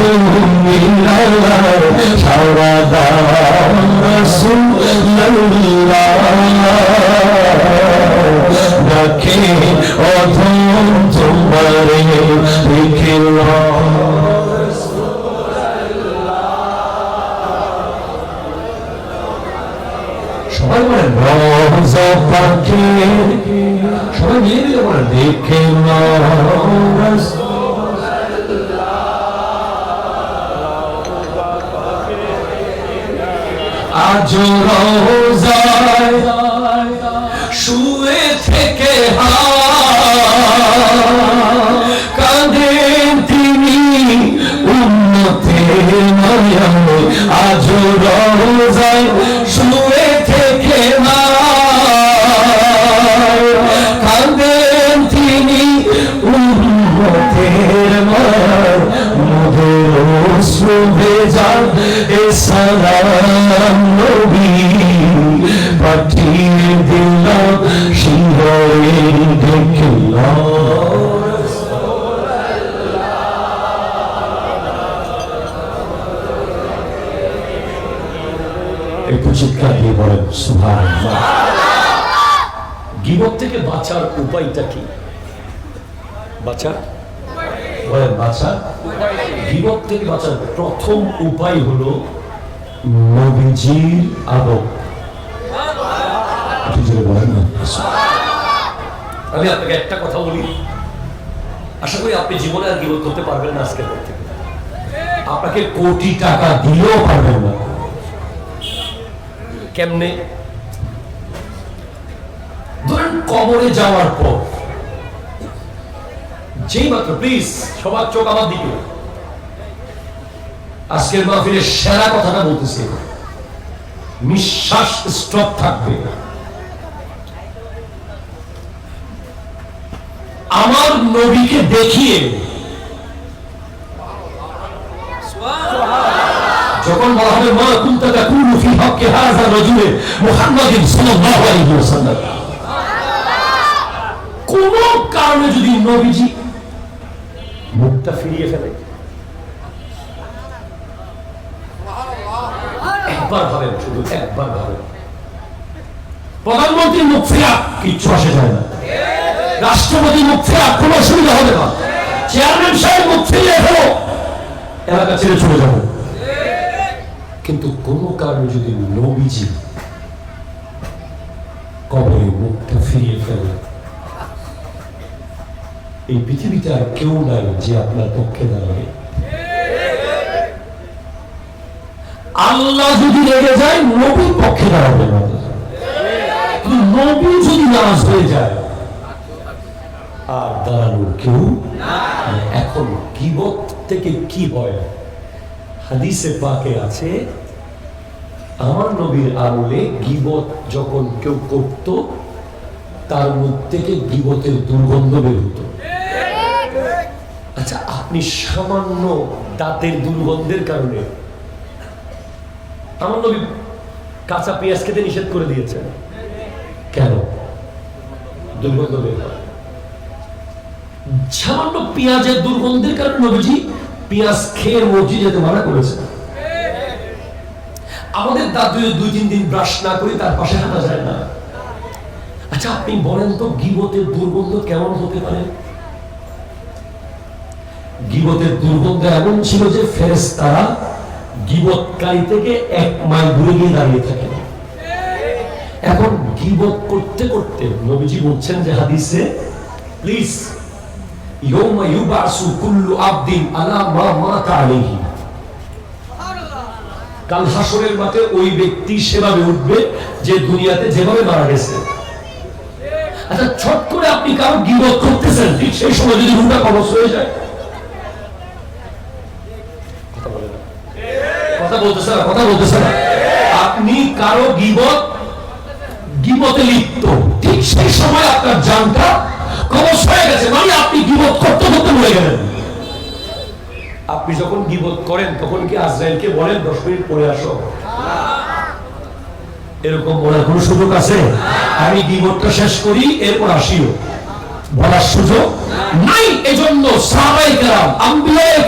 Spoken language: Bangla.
তুমি সারা দাও রসুল্লাহ রাখে অধম তোমারে লিখিল দেখে আজ রোজায় শুয়ে থেকে কাঁদেন তিনি উন্নতের আজ রোজায় শুয়ে থেকে কাঁদেন তিনি উন্নতের মধুর শুভে যান, এ সালাম নবী পাঠিয়ে দিলাম শিহরের দেখলাম। একটু চিৎকার দিয়ে বলেন সুভান গিবত থেকে বাঁচার উপায়টা কি? বলেন বাচ্চা গিবত থেকে বাঁচার প্রথম উপায় হলো নবীজির না। আমি আপনাকে একটা কথা বলি। আশা করি আপনি জীবনে আর করতে পারবেন না পর থেকে। আপনাকে কোটি টাকা দিলেও পারবেন না। কেমনে? ধরেন কবরে যাওয়ার পর, যেই মাত্র প্লিজ সবার চোখ আমার দিকে। আজকের মাহফিলের সেরা কথাটা বলতেছি নিঃশ্বাস স্টপ থাকবে। আমার নবীকে দেখিয়ে যখন বলা হবে, মা কুনতা তাকুলু ফি হাক্কি হাযা রাজুলে মুহাম্মাদিন সাল্লাল্লাহু আলাইহি ওয়াসাল্লাম। কোন কারণে যদি নবীজি মুখটা ফিরিয়ে ফেলে একবার ভাবেন শুধু একবার ভাবেন প্রধানমন্ত্রীর মুখ ফেরা, কিচ্ছু আসে যায় না। রাষ্ট্রপতি মুখ ফেরা, কোনো অসুবিধা হবে না। চেয়ারম্যান সাহেব মুখ ফিরিয়ে ফেলো, এলাকা ছেড়ে চলে যাব। কিন্তু কোনো কারণে যদি নবীজি কবে মুখটা ফিরিয়ে ফেলে, এই পৃথিবীতে আর কেউ নাই যে আপনার পক্ষে দাঁড়াবে। আল্লাহ যদি রেগে যায়, নবীর পক্ষে দাঁড়াবে না। নবী যদি হয়ে যায়, আর দাঁড়ানোর কেউ এখন গিবত থেকে কি হয় হাদিসে পাকে আছে, আমার নবীর আমলে গিবত যখন কেউ করত, তার মুখ থেকে গিবতের দুর্গন্ধ বের হতো। আচ্ছা আপনি সামান্য দাঁতের দুর্গন্ধের কারণে আমার নবী কাঁচা পেঁয়াজ খেতে নিষেধ করে দিয়েছেন কেন? দুর্গন্ধ বের হয়। সামান্য পেঁয়াজের দুর্গন্ধের কারণে নবীজি পেঁয়াজ খেয়ে মসজিদ যেতে মানা করেছে। আমাদের দাঁত যদি দুই তিন দিন ব্রাশ না করি তার পাশে হাঁটা যায় না। আচ্ছা আপনি বলেন তো গিবতের দুর্গন্ধ কেমন হতে পারে? গিবতের দুর্গন্ধ এমন ছিল যে ফেরেস তারা গিবতকারী থেকে এক মাইল দূরে গিয়ে দাঁড়িয়ে থাকে। এখন গিবত করতে করতে নবীজি বলছেন যে হাদিসে, প্লিজ ইউবাসু কুল্লু আলা মা মাতা কাল হাসরের মাঠে ওই ব্যক্তি সেভাবে উঠবে যে দুনিয়াতে যেভাবে মারা গেছে। আচ্ছা ছট করে আপনি কারও গিবত করতেছেন, ঠিক সেই সময় যদি রুটা কবচ হয়ে যায় কথা বলে না কথা বলতেছে না, কথা বলতেছে না। আপনি কারও গিবত, গিবতে লিপ্ত। ঠিক সেই সময় আপনার জানটা কবচ হয়ে গেছে। মানে আপনি গিবত করতে করতে মরে গেলেন। আপনি যখন গিবত করেন, তখন কি আজরাইলকে বলেন, দশ মিনিট পরে আসো এরকম বলার কোন সুযোগ আছে? আমি গিবতটা শেষ করি, এরপর আসিও। বলার সুযোগ নাই। এজন্য সাহাবাই কেরাম আম্বিয়াই